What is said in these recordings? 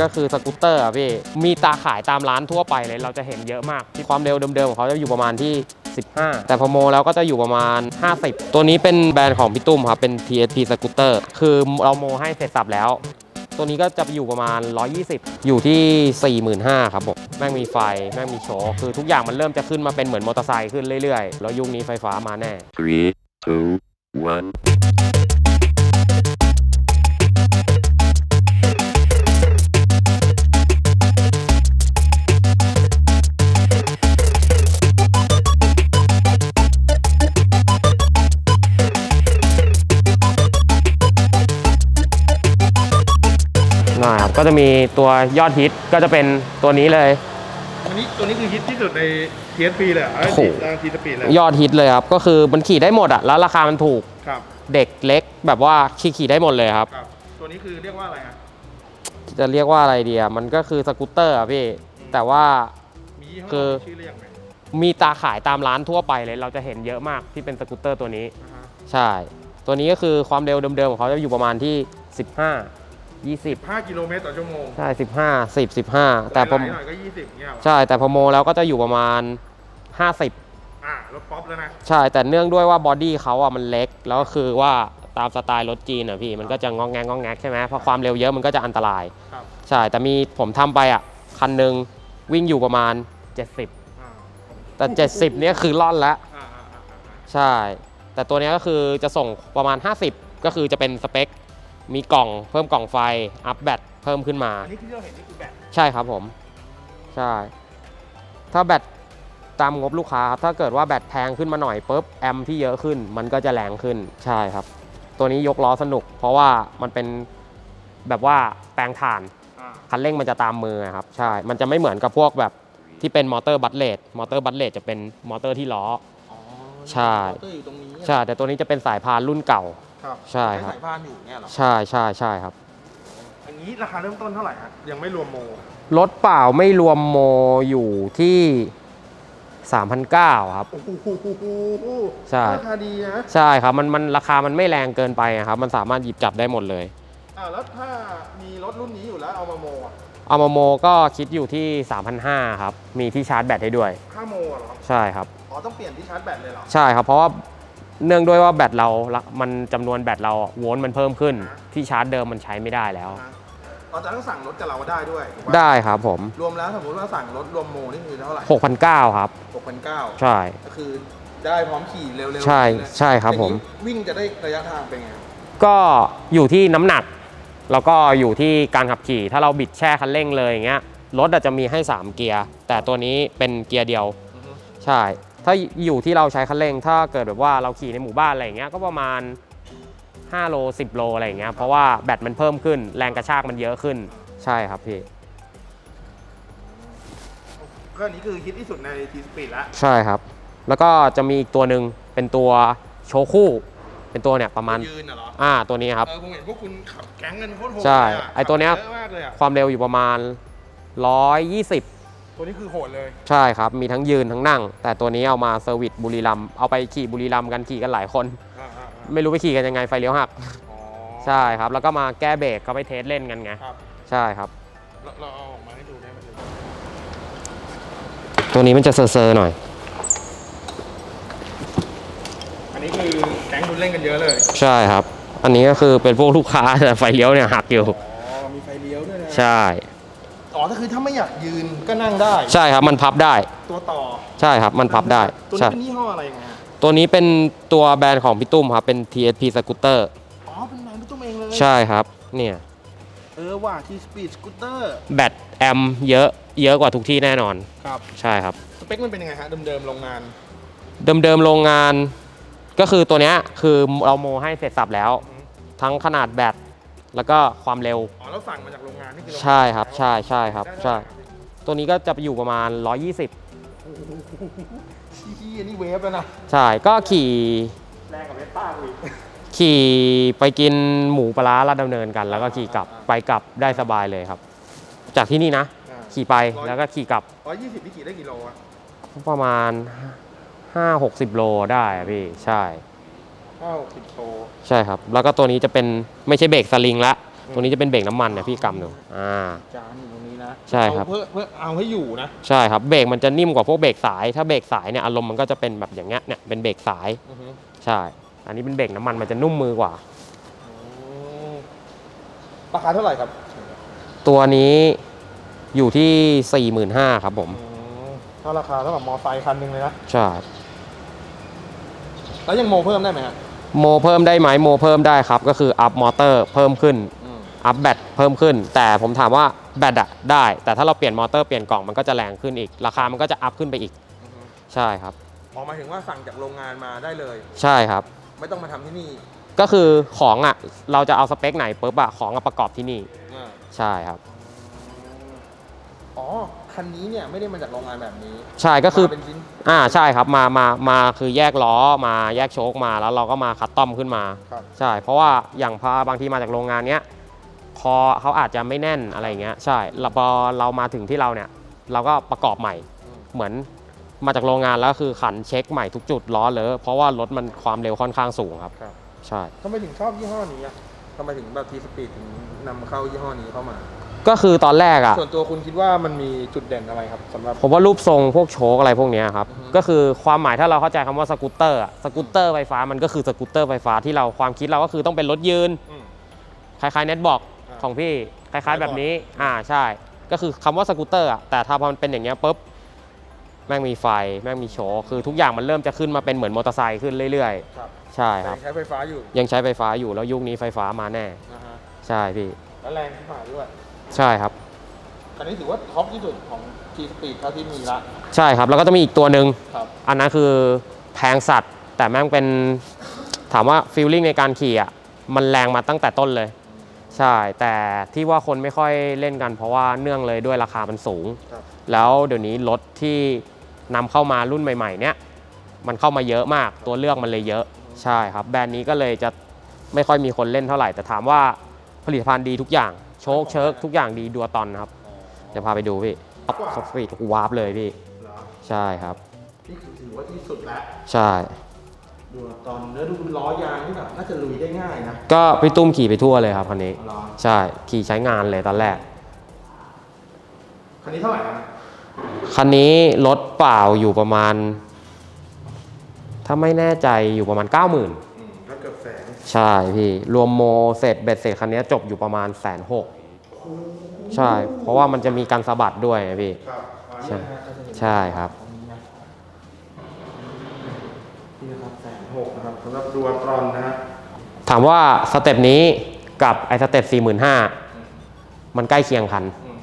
ก็คือสกูตเตอร์อะพี่ มีตาขายตามร้านทั่วไปเลยเราจะเห็นเยอะมาก ที่ความเร็วเดิมๆของเขาจะอยู่ประมาณที่ 15 แต่พอโมแล้วก็จะอยู่ประมาณ 50 ตัวนี้เป็นแบรนด์ของพี่ตุ้มครับ เป็น TSP สกูตเตอร์คือเราโมให้เสร็จสับแล้ว ตัวนี้ก็จะอยู่ประมาณ 120 อยู่ที่ 45,000ครับผมแม่งมีไฟ แม่งมีโชว์คือทุกอย่างมันเริ่มจะขึ้นมาเป็นเหมือนมอเตอร์ไซค์ขึ้นเรื่อยๆ แล้วยุคนี้ไฟฟ้ามาแน่ Three, two, one. ก็จะมีตัวยอดฮิตก็จะเป็นตัวนี้เลย อันนี้ตัวนี้คือฮิตที่สุดใน TSP เลยเหรอโอ้โหทางทีสปีดเลยยอดฮิตเลยครับ ก็คือมันขี่ได้หมดอะแล้วราคามันถูกครับเด็กเล็กแบบว่าขี่ขี่ได้หมดเลยครับ ครับ ตัวนี้คือเรียกว่าอะไรฮะ จะเรียกว่าอะไรเดียมันก็คือสกูตเตอร์อะพี่แต่ว่า มียี่ห้อคือ มีชื่อเรียกไหมมีตาขายตามร้านทั่วไปเลย เราจะเห็นเยอะมากที่เป็นสกูตเตอร์ตัวนี้ อ่าฮะใช่ ตัวนี้ก็คือความเร็วเดิมๆของเขาจะอยู่ประมาณที่ 15 20 5กิโลเมตรต่อชั่วโมงใช่15 10 15 แต่พอหลายๆหน่อยก็ 20เนี่ยเหรอใช่แต่พอโมแล้วก็จะอยู่ประมาณ 50 อ่ารถป๊อปแล้วนะ ใช่ แต่เนื่องด้วยว่าบอดี้เขาอะมันเล็ก แล้วก็คือว่าตามสไตล์รถจีนอะพี่ มันก็จะงองแงงงองแงกใช่ไหมเพราะความเร็วเยอะมันก็จะอันตราย ครับ ใช่ แต่มีผมทำไปอะ คันหนึ่งวิ่งอยู่ประมาณ 70 อ่าแต่ 70 เนี้ยคือล่อนแล้วอ่าอ่าอ่าอ่าใช่ แต่ตัวเนี้ยก็คือจะส่งประมาณ 50 ก็คือจะเป็นสเปค มีกล่องเพิ่มกล่องไฟอัพแบตเพิ่มขึ้นมา อันนี้ที่เราเห็นนี่คือแบตใช่ครับผม ใช่ ถ้าแบตตามงบลูกค้าครับถ้าเกิดว่าแบตแพงขึ้นมาหน่อยปุ๊บแอมป์ที่เยอะขึ้น มันก็จะแรงขึ้นใช่ครับ ตัวนี้ยกล้อสนุก เพราะว่ามันเป็นแบบว่าแปลงถ่านอ่าคันเร่งมันจะตามมือครับใช่ มันจะไม่เหมือนกับพวกแบบที่เป็นมอเตอร์บัตเลตมอเตอร์บัตเลตจะเป็นมอเตอร์ที่ล้อ อ๋อใช่ มอเตอร์อยู่ตรงนี้ใช่แต่ตัวนี้จะเป็นสายพานรุ่นเก่า ครับใช่ครับ สายพานอยู่เนี่ยเหรอใช่ใช่ใช่ครับ อันนี้ราคาเริ่มต้นเท่าไหร่ฮะยังไม่รวมโมรถเปล่าไม่รวมโมอยู่ที่ 3,900ครับ โอ้โหใช่ ราคาดีนะใช่ครับมันมันราคามันไม่แรงเกินไปอะครับ มันสามารถหยิบจับได้หมดเลย อ่าแล้วถ้ามีรถรุ่นนี้อยู่แล้วเอามาโมอะเอามาโมก็คิดอยู่ที่ 3,500ครับ มีที่ชาร์จแบตให้ด้วย ห้าโมอะเหรอใช่ครับอ๋อต้องเปลี่ยนที่ชาร์จแบตเลยเหรอ ใช่ครับ เพราะว่า เนื่องด้วยว่าแบตเรา มันจำนวนแบตเราโวลต์มันเพิ่มขึ้น ที่ชาร์จเดิมมันใช้ไม่ได้แล้วนะเราจะต้องสั่งรถกับเราได้ด้วยถูกปะได้ครับผม รวมแล้วสมมติว่าสั่งรถรวมโมนี่คือเท่าไหร่6,900ครับหกพันเก้าใช่ ก็คือได้พร้อมขี่เร็วๆใช่เลยใช่ครับผม อย่างนี้วิ่งจะได้ระยะทางเป็นไงก็อยู่ที่น้ำหนัก แล้วก็อยู่ที่การขับขี่ ถ้าเราบิดแช่คันเร่งเลยอย่างเงี้ยรถอาจจะมีให้ 3 เกียร์ แต่ตัวนี้เป็นเกียร์เดียว อือฮึใช่ ถ้าอยู่ที่เราใช้คันเร่ง ถ้าเกิดแบบว่าเราขี่ในหมู่บ้านอะไรอย่างเงี้ยก็ประมาณ 5 โล 10 โลอะไรอย่างเงี้ยเพราะว่าแบตมันเพิ่มขึ้น แรงกระชากมันเยอะขึ้นใช่ครับพี่ก็อันนี้คือฮิตที่สุดในทีสปีดแล้วใช่ครับ แล้วก็จะมีอีกตัวหนึ่งเป็นตัวโชว์คู่ เป็นตัวเนี่ยประมาณยืนน่ะเหรออ่าตัวนี้ครับเออผมเห็นพวกคุณขับแก๊งกันโคตรโหดใช่เลยะไอ้ตัวเนี้ยขับเยอะมากเลยอะความเร็วอยู่ประมาณ 120 ตัวนี้คือโหดเลย ใช่ครับ มีทั้งยืนทั้งนั่ง แต่ตัวนี้เอามาเซอร์วิสบุรีรัมย์เอาไปขี่บุรีรัมย์กันขี่กันหลายคน อ่าอ่าอ่าไม่รู้ไปขี่กันยังไงไฟเลี้ยวหัก อ๋อใช่ครับ แล้วก็มาแก้เบรกก็ไปเทสเล่นกันไง ครับใช่ครับ เราเราเอาออกมาให้ดูได้ไหมตัวนี้มันจะเซอร์ๆหน่อย อันนี้คือแก๊งคุณเล่นกันเยอะเลยใช่ครับ อันนี้ก็คือเป็นพวกลูกค้าแต่ไฟเลี้ยวเนี่ยหักอยู่ อ๋อมีไฟเลี้ยวด้วยนะใช่ อ๋อก็คือถ้าไม่อยากยืนก็นั่งได้ ใช่ครับมันพับได้ ตัวต่อใช่ครับมันพับได้ตัวใช่นี้เป็นยี่ห้ออะไรยังไงฮะตัวนี้เป็นตัวแบรนด์ของพี่ตุ้มครับเป็น TSP Scooter อ๋อเป็นแบรนด์พี่ตุ้มเองเลยใช่ครับเนี่ยเออว่ะที่สปีดสกูตเตอร์แบตแอมป์เยอะเยอะกว่าทุกที่แน่นอนครับใช่ครับ สเปคมันเป็นยังไงฮะเดิมๆโรงงาน เดิมๆโรงงานก็คือตัวเนี้ยคือเราโมให้เสร็จสับแล้วอือฮึทั้งขนาดแบต แล้วก็ความเร็ว อ๋อแล้วสั่งมาจากโรงงานนี่คือโงงานใช่ครับ ใช่ใช่ครับได้ใช่ ตัวนี้ก็จะอยู่ประมาณ 120ชี้อันนี้เวฟแล้วนะ ใช่ ก็ขี่แรงกับเวสป้าอีกขี่ไปกินหมูปลาร้าลาดดำเนินกัน แล้วก็ขี่กลับไปกลับได้สบายเลยครับ จากที่นี่นะ ขี่ไปแล้วก็ขี่กลับร้อยยี่สิบนี่ขี่ได้กี่โลอะประมาณ5-60 โลได้อะพี่ ใช่ เก้าสิบโลใช่ครับ แล้วก็ตัวนี้จะเป็นไม่ใช่เบรกสลิงละตัวนี้จะเป็นเบรกน้ำมันเนี่ยพี่กำดูอ่า จานอยู่ตรงนี้นะใช่ครับ เอาเพื่อเพื่อเอาให้อยู่นะใช่ครับเบรกมันจะนิ่มกว่าพวกเบรกสาย ถ้าเบรกสายเนี่ยอารมณ์มันก็จะเป็นแบบอย่างเงี้ยเนี่ยเป็นเบรกสายอือฮึใช่ อันนี้เป็นเบรกน้ำมันมันจะนุ่มมือกว่าราคาเท่าไหร่ครับตัวนี้อยู่ที่ 45,000ครับผมอืมถ้าราคาเท่ากับมอไซค์คันหนึ่งเลยนะ ใช่ แล้วยังโมเพิ่มได้ไหมฮะ โมเพิ่มได้ไหมโมเพิ่มได้ครับ ก็คืออัพมอเตอร์เพิ่มขึ้นอัพแบตเพิ่มขึ้น แต่ผมถามว่าแบตอะได้ แต่ถ้าเราเปลี่ยนมอเตอร์เปลี่ยนกล่องมันก็จะแรงขึ้นอีก ราคามันก็จะอัพขึ้นไปอีกใช่ครับออกหมายถึงว่าสั่งจากโรงงานมาได้เลย ใช่ครับ ไม่ต้องมาทำที่นี่ ก็คือของอะเราจะเอาสเปคไหนปุ๊บอะของอะประกอบที่นี่ใช่ครับอ๋อ คันนี้เนี่ยไม่ได้มาจากโรงงานแบบนี้ใช่ก็คือ มาเป็นชิ้นอ่าใช่ครับมามามาคือแยกล้อมาแยกโชคมาแล้วเราก็มาคัดต้อมขึ้นมา ครับ ใช่ เพราะว่าอย่างพาบางทีมาจากโรงงานเนี้ยคอเขาอาจจะไม่แน่นอะไรเงี้ยใช่แล้วพอเรามาถึงที่เราเนี่ย เราก็ประกอบใหม่เหมือนมาจากโรงงานแล้วคือขันเช็คใหม่ทุกจุดล้อเลยเพราะว่ารถมันความเร็วค่อนข้างสูงครับ ครับใช่ ทำไมถึงชอบยี่ห้อนี้อะทำไมถึงแบบทีสปีดถึงนำเข้ายี่ห้อนี้เข้ามา ก็คือตอนแรกอะส่วนตัวคุณคิดว่ามันมีจุดเด่นอะไรครับสำหรับ ผมว่ารูปทรงพวกโชคอะไรพวกเนี้ยครับ อือฮึ ก็คือความหมายถ้าเราเข้าใจคำว่าสกูตเตอร์อะสกูตเตอร์ไฟฟ้ามันก็คือสกูตเตอร์ไฟฟ้าที่เราความคิดเราก็คือต้องเป็นรถยืน อืม คล้ายๆเน็ตบอกอ่าของพี่คล้าย ๆ แบบนี้เน็ตบอกอ่าใช่ ก็คือคำว่าสกูตเตอร์อะแต่ถ้าพอมันเป็นอย่างเงี้ยปุ๊บแม่งมีไฟแม่งมีโชว์คือทุกอย่างมันเริ่มจะขึ้นมาเป็นเหมือนมอเตอร์ไซค์ขึ้นเรื่อยครับ ๆ ใช่แต่ครับ ยังใช้ไฟฟ้าอยู่ยังใช้ไฟฟ้าอยู่แล้วยุคนี้ไฟฟ้ามาแน่ นะฮะใช่พี่ แล้วแรงขึ้นมาด้วย ใช่ครับ คันนี้ถือว่าท็อปที่สุดของ G Speed เท่าที่มีละ ใช่ครับ แล้วก็จะมีอีกตัวหนึ่งครับ อันนั้นคือแพงสัตว์ แต่แม่งเป็นถามว่าฟีลลิ่งในการขี่อะมันแรงมาตั้งแต่ต้นเลย ใช่ แต่ที่ว่าคนไม่ค่อยเล่นกัน เพราะว่าเนื่องเลยด้วยราคามันสูง ครับ แล้วเดี๋ยวนี้รถที่นำเข้ามารุ่นใหม่ ๆ เนี้ยมันเข้ามาเยอะมากตัวเลือกมันเลยเยอะ ใช่ครับ แบรนด์นี้ก็เลยจะไม่ค่อยมีคนเล่นเท่าไหร่ แต่ถามว่าผลิตภัณฑ์ดีทุกอย่าง โชคเชิร์กทุกอย่างดีดัวตอนนะครับเดี๋ยวพาไปดูพี่ท็อปสปีดวาร์ปเลยพี่เหรอใช่ครับนี่คือถือว่าที่สุดแล้ว ใช่ดูตอนแล้วดูล้อยางที่แบบน่าจะลุยได้ง่ายนะ ก็พี่ตุ้มขี่ไปทั่วเลยครับคันนี้เหรอใช่ ขี่ใช้งานเลยตอนแรก คันนี้เท่าไหร่นะคันนี้รถเปล่าอยู่ประมาณ ถ้าไม่แน่ใจอยู่ประมาณ 90,000อืมก็เกือบแสน ใช่พี่ รวมโมเสร็จเบ็ดเสร็จคันนี้จบอยู่ประมาณแสนหกใช่ เพราะว่ามันจะมีการสะบัดด้วยนะพี่ครับใช่ใช่ครับนี่นะครับแสนหกนะครับสำหรับดัวตรอนนะฮะถามว่าสเต็ปนี้กับไอ้สเต็ป45,000มันใกล้เคียงกันอืม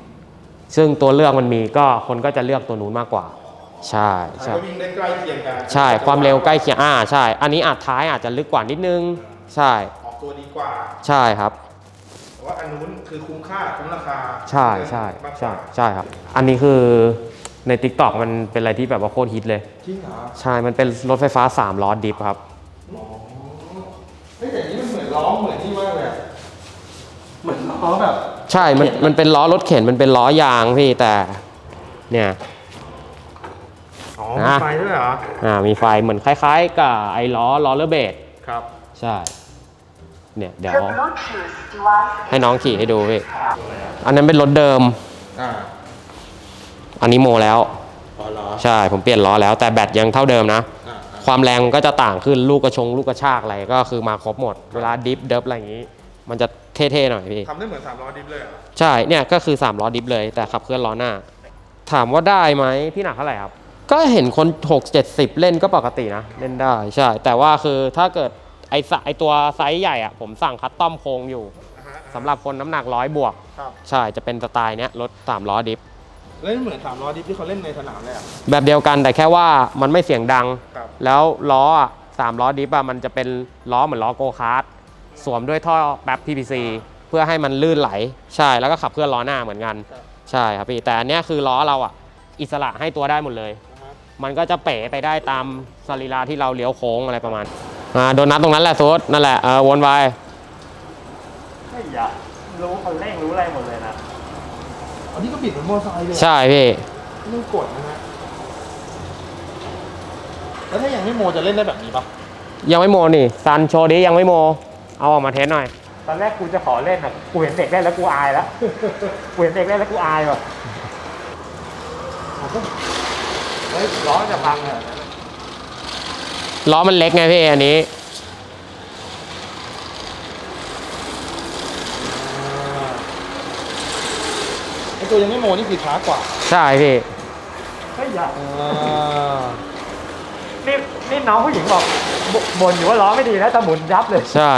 ซึ่งตัวเลือกมันมีก็คนก็จะเลือกตัวนู้นมากกว่า ใช่ใช่ก็วิ่งได้ใกล้เคียงกัน ใช่ความเร็วใกล้เคียงอ่าใช่ อันนี้อาจท้ายอาจจะลึกกว่านิดนึง ใช่ ออกตัวดีกว่า ใช่ครับ แต่ว่าอันนู้นคือคุ้มค่าคุ้มราคาใช่ใช่มากกใช่ว่าใช่ครับ อันนี้คือใน t ิ k t o k มันเป็นอะไรที่แบบว่าโคตรฮิตเลย จริงเหรอใช่ มันเป็นรถไฟฟ้า 3 ล้อดิฟครับเฮ้ยแต่อันนี้มันเหมือนล้อเหมือนนี่มากเลยอะเหมือนล้อแบบใช่ มันมันเป็นล้อรถเข็น มันเป็นล้อยางพี่แต่ เนี่ย อ๋อนะมีไฟด้วยเหรอ อ่ามีไฟเหมือนคล้าย ๆ กับไอ้ล้อล้อเลอร์เบดครับ ใช่ เนี่ยเดี๋ยว The Bluetooth device ให้น้องขี่ให้ดูพี่อันนั้นเป็นรถเดิม อ่าอันนี้โมแล้ว อ๋อเหรอใช่ ผมเปลี่ยนล้อแล้ว แต่แบตยังเท่าเดิมนะอ่าความแรงก็จะต่างขึ้นลูกกระชง ลูกกระชากอะไรก็คือมาครบหมด เวลาดิฟเดิฟอะไรอย่างนี้ มันจะเท่ๆหน่อยพี่ ทำได้เหมือนสามล้อดิฟเลยเหรอใช่ เนี่ยก็คือ3ล้อดิฟเลยแต่ขับเคลื่อนล้อหน้า ถามว่าได้ไหมพี่หนักเท่าไหร่ครับ ก็เห็นคน 6 70 เล่นก็ปกตินะ เล่นได้ใช่ แต่ว่าคือถ้าเกิด ไอสะไอตัวไซส์ใหญ่อะผมสั่งคัสตอมโครงอยู่อ่าฮะสำหรับคนน้ำหนักร้อยบวก ครับใช่จะเป็นสไตล์เนี้ยรถ3ล้อดิฟเล่นเหมือนสามล้อดิฟที่เขาเล่นในสนามเลยอะแบบเดียวกันแต่แค่ว่ามันไม่เสียงดัง ครับแล้วล้ออะสามล้อดิฟอะมันจะเป็นล้อเหมือนล้อโกคาร์ทสวมด้วยท่อแป๊บ PPC เพื่อให้มันลื่นไหล ใช่แล้วก็ขับเคลื่อนล้อหน้าเหมือนกันครับใช่ครับพี่แต่อันเนี้ยคือล้อเราอะอิสระให้ตัวได้หมดเลยนะฮะ มันก็จะเป๋ไปได้ตามสรีระที่เราเลี้ยวโค้งอะไรประมาณอ่าโดนนัดตรงนั้นแหละโซดนั่นแหละเออวนไปไม่อยากรู้คันเร่งรู้อะไรหมดเลยนะอันนี้ก็บิดเหมือนมอเตอร์ไซค์เลยอะใช่พี่ไม่ต้องกดนะฮะแล้วถ้ายังไม่โมจะเล่นได้แบบนี้ปะยังไม่โมนี่ซันโชว์ดิยังไม่โม เอาออกมาเทสหน่อย ตอนแรกกูจะขอเล่นอะกูเห็นเด็กเล่นแล้วกูอายแล้วกูเห็นเด็กเล่นแล้วกูอายว่ะ เฮ้ยล้อจะพังเหรอล้อมันเล็กไงพี่อันนี้ ไอตัวยังไม่โมนี่คือช้ากว่าใช่พี่เฮ้ยอย่าอ่านี่นี่น้องผู้หญิงบอกบบ่นอยู่ว่าล้อไม่ดีแล้วแต่หมุนยับเลยใช่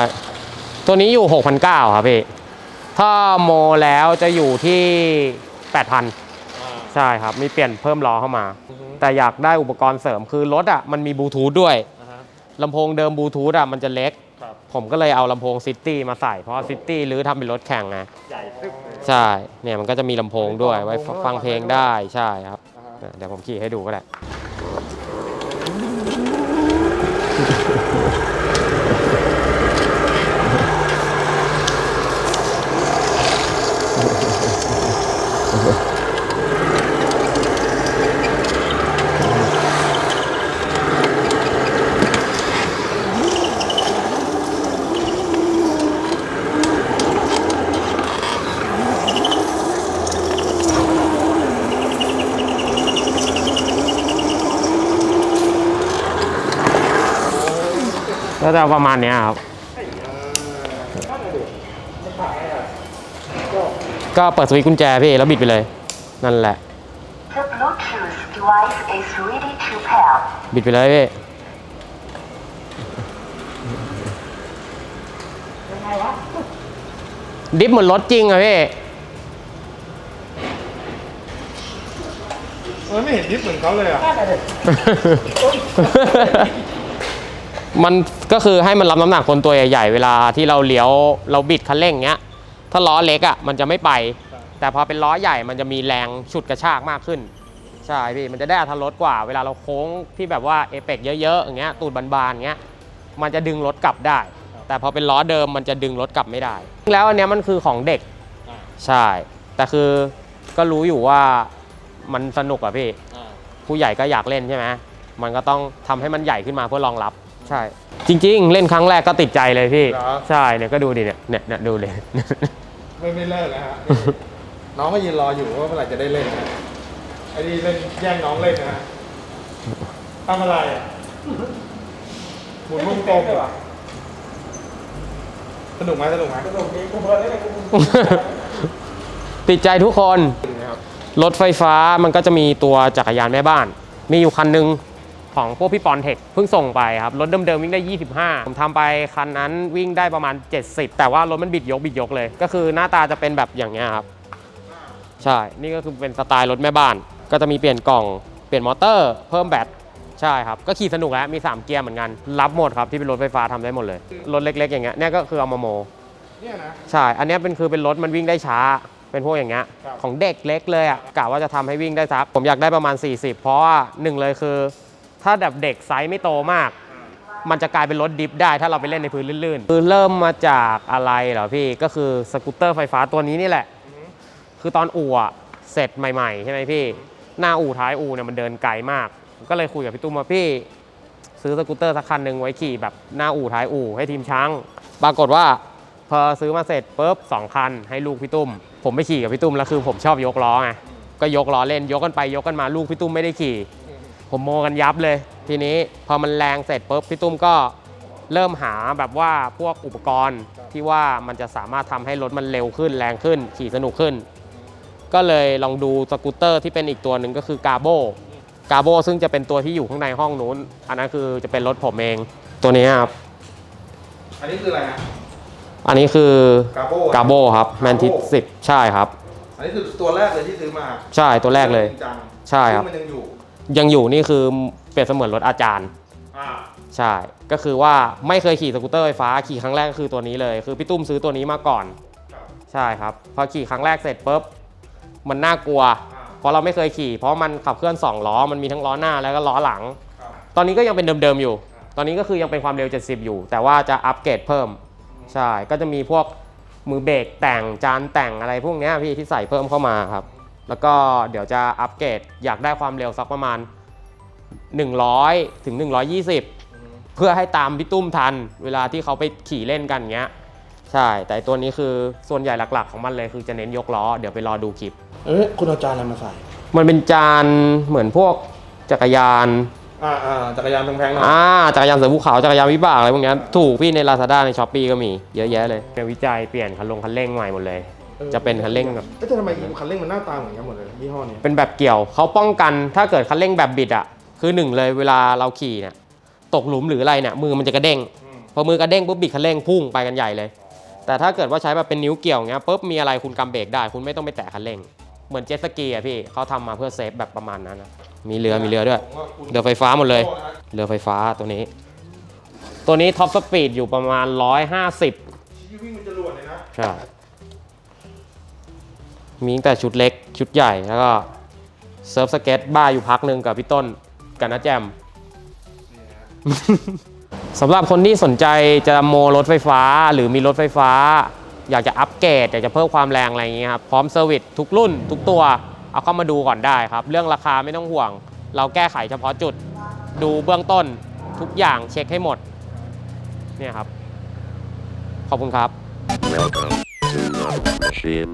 ตัวนี้อยู่ 6,900ครับพี่ ถ้าโมแล้วจะอยู่ที่ 8,000 ใช่ครับ มีเปลี่ยนเพิ่มล้อเข้ามา แต่อยากได้อุปกรณ์เสริมคือรถอะมันมีบลูทูธด้วยอ่าฮะ ลำโพงเดิมบลูทูธอะมันจะเล็ก ครับ ผมก็เลยเอาลำโพงซิตี้มาใส่เพราะซิตี้หรือทำเป็นรถแข่งไงใหญ่ซึกเลยใช่เนี่ยมันก็จะมีลำโพงด้วยไว้ฟังเพลงได้ใช่ครับอ่าฮะเดี๋ยวผมขี่ให้ดูก็ได้ ก็จะประมาณเนี้ยครับ ก็เปิดสวิตช์กุญแจพี่แล้วบิดไปเลย นั่นแหละ The Bluetooth device is ready to pair. บิดไปเลยพี่ดิฟเหมือนรถจริงอะพี่เออไม่เห็นดิฟเหมือนเขาเลยอะ มันก็คือให้มันรับน้ำหนักคนตัวใหญ่ๆเวลาที่เราเลี้ยวเราบิดคันเร่งเงี้ย ถ้าล้อเล็กอะมันจะไม่ไป แต่พอเป็นล้อใหญ่มันจะมีแรงฉุดกระชากมากขึ้นใช่พี่มันจะได้อัตรถรสกว่า เวลาเราโค้งที่แบบว่าเอเปกเยอะๆอย่างเงี้ยตูดบานๆเงี้ยมันจะดึงรถกลับได้ แต่พอเป็นล้อเดิมมันจะดึงรถกลับไม่ได้ แล้วอันเนี้ยมันคือของเด็กใช่ แต่คือก็รู้อยู่ว่ามันสนุกอะพี่ผู้ใหญ่ก็อยากเล่นใช่ไหมมันก็ต้องทำให้มันใหญ่ขึ้นมาเพื่อรองรับ ใช่ จริง ๆ เล่นครั้งแรกก็ติดใจเลยพี่ เหรอ ใช่เนี่ยก็ดูดิเนี่ยเนี่ยเนี่ยดูเลย ไม่ไม่เลิกนะฮะน้องก็ยืนรออยู่ว่าเมื่อไหร่จะได้เล่นนะไอ้นี่เล่นแย่งน้องเล่นนะฮะทำอะไรอะหมุนวงกลมเหรอสนุกไหมสนุกไหมสนุกดีกูเพลินเล่นกูติดใจทุกคน นะครับรถไฟฟ้ามันก็จะมีตัวจักรยานแม่บ้าน มีอยู่คันหนึ่ง ของพวกพี่ปอนเทคเพิ่งส่งไปครับ รถเดิมๆวิ่งได้ 25 ผมทำไปคันนั้นวิ่งได้ประมาณ 70 แต่ว่ารถมันบิดยกบิดยกเลย ก็คือหน้าตาจะเป็นแบบอย่างเงี้ยครับ ใช่ นี่ก็คือเป็นสไตล์รถแม่บ้าน ก็จะมีเปลี่ยนกล่องเปลี่ยนมอเตอร์ เพิ่มแบตใช่ครับ ก็ขี่สนุกแล้วมี 3 เกียร์เหมือนกัน รับหมดครับที่เป็นรถไฟฟ้าทำได้หมดเลย รถเล็ก ๆ อย่างเงี้ยเนี่ยก็คือเอามาโมเนี่ยนะใช่ อันเนี้ยเป็นคือเป็นรถมันวิ่งได้ช้าเป็นพวกอย่างเงี้ยครับของเด็กเล็กเลยอะกะว่าจะทำให้วิ่งได้สักผมอยากได้ประมาณ 40 เพราะว่าหนึ่งเลยคือ ถ้าแบบเด็กไซส์ไม่โตมาก มันจะกลายเป็นรถดิฟได้ถ้าเราไปเล่นในพื้นลื่นๆ คือเริ่มมาจากอะไรเหรอพี่ก็คือสกูตเตอร์ไฟฟ้าตัวนี้นี่แหละ คือตอนอู่อะเสร็จใหม่ๆ ใช่ไหมพี่ หน้าอู่ท้ายอู่เนี่ยมันเดินไกลมาก ก็เลยคุยกับพี่ตุ้มว่าพี่ ซื้อสกูตเตอร์สักคันหนึ่งไว้ขี่แบบหน้าอู่ท้ายอู่ให้ทีมช้าง ปรากฏว่าพอซื้อมาเสร็จปุ๊บสองคันให้ลูกพี่ตุ้ม ผมไปขี่กับพี่ตุ้มแล้วคือผมชอบยกล้อไงก็ยกล้อเล่นยกกันไปยกกันมาลูกพี่ตุ้มไม่ได้ขี่ ผมโมกันยับเลย ทีนี้พอมันแรงเสร็จปุ๊บพี่ตุ้มก็เริ่มหาแบบว่าพวกอุปกรณ์ที่ว่ามันจะสามารถทำให้รถมันเร็วขึ้นแรงขึ้น ขี่สนุกขึ้น ก็เลยลองดูสกูตเตอร์ที่เป็นอีกตัวหนึ่งก็คือกาโบกาโบซึ่งจะเป็นตัวที่อยู่ข้างในห้องนู้น อันนั้นคือจะเป็นรถผมเองตัวนี้ครับ อันนี้คืออะไรฮะอันนี้คือกาโบกาโบครับแมนทิสสิบใช่ครับ อันนี้คือตัวแรกเลยที่ซื้อมา ใช่ตัวแรกเลยจริงจังใช่ครับซึ่งมันยังอยู่ ยังอยู่นี่คือเปรียบเสมือนรถอาจารย์ อ่าใช่ ก็คือว่าไม่เคยขี่สกูตเตอร์ไฟฟ้าขี่ครั้งแรกก็คือตัวนี้เลย คือพี่ตุ้มซื้อตัวนี้มาก่อน ครับใช่ครับ พอขี่ครั้งแรกเสร็จปุ๊บ มันน่ากลัว อ่าเพราะเราไม่เคยขี่ เพราะมันขับเคลื่อน2ล้อ มันมีทั้งล้อหน้าแล้วก็ล้อหลัง ครับ ตอนนี้ก็ยังเป็นเดิมๆอยู่ ตอนนี้ก็คือยังเป็นความเร็ว 70 อยู่ แต่ว่าจะอัปเกรดเพิ่ม ใช่ ก็จะมีพวกมือเบรกแต่ง จานแต่งอะไรพวกเนี้ยพี่ที่ใส่เพิ่มเข้ามาครับ แล้วก็เดี๋ยวจะอัปเกรดอยากได้ความเร็วสักประมาณ 100 ถึง 120 เพื่อให้ตามพี่ตุ้มทัน เวลาที่เขาไปขี่เล่นกันเงี้ย ใช่ แต่ตัวนี้คือส่วนใหญ่หลักๆ ของมันเลยคือจะเน้นยกล้อ เดี๋ยวไปรอดูคลิป เอ้ยคุณเอาจานอะไรมาใส่ มันเป็นจานเหมือนพวกจักรยาน อ่าอ่าจักรยานแพงๆหน่อยอ่าจักรยานเสือภูเขาจักรยานวิบากอะไรพวกเนี้ยถูกพี่ใน Lazada ใน s h อ p e e ก็มีเยอะแยะเลยในวิจัยเปลี่ยนคันลงคันเร่งใหม่หมดเลย จะเป็นคันเร่งแบบเอ๊ะแต่ทำไมคันเร่งมันหน้าตาเหมือนกันหมดเลยยี่ห้อนี้เป็นแบบเกี่ยวเขาป้องกันถ้าเกิดคันเร่งแบบบิดอะคือหนึ่งเลยเวลาเราขี่เนี่ยตกหลุมหรืออะไรเนี่ยมือมันจะกระเด้งพอมือกระเด้งปุ๊บบิดคันเร่งพุ่งไปกันใหญ่เลย แต่ถ้าเกิดว่าใช้แบบเป็นนิ้วเกี่ยวเงี้ยปุ๊บมีอะไรคุณกำเบรกได้ คุณไม่ต้องไปแตะคันเร่ง เหมือนเจ็ตสกีอะพี่เขาทำมาเพื่อเซฟแบบประมาณนั้นนะมีเรือมีเรือด้วยผมว่าคุณเรือไฟฟ้าหมดเลยโทษนะฮะเรือไฟฟ้าตัวนี้ ตัวนี้ท็อปสปีดอยู่ประมาณ 150ที่วิ่งมันจะรวดเลยนะใช่ มีตั้งแต่ชุดเล็กชุดใหญ่แล้วก็เซิร์ฟสเก็ตบ้าอยู่พักหนึ่งกับพี่ต้นกับน้าแจม สำหรับคนที่สนใจจะโมรถไฟฟ้าหรือมีรถไฟฟ้า อยากจะอัปเกรดอยากจะเพิ่มความแรงอะไรอย่างเงี้ยครับพร้อมเซอร์วิสทุกรุ่น ทุกตัว เอาเข้ามาดูก่อนได้ครับ เรื่องราคาไม่ต้องห่วง เราแก้ไขเฉพาะจุดดูเบื้องต้นทุกอย่างเช็คให้หมด เนี่ยครับ ขอบคุณครับ Welcome to Love Machine.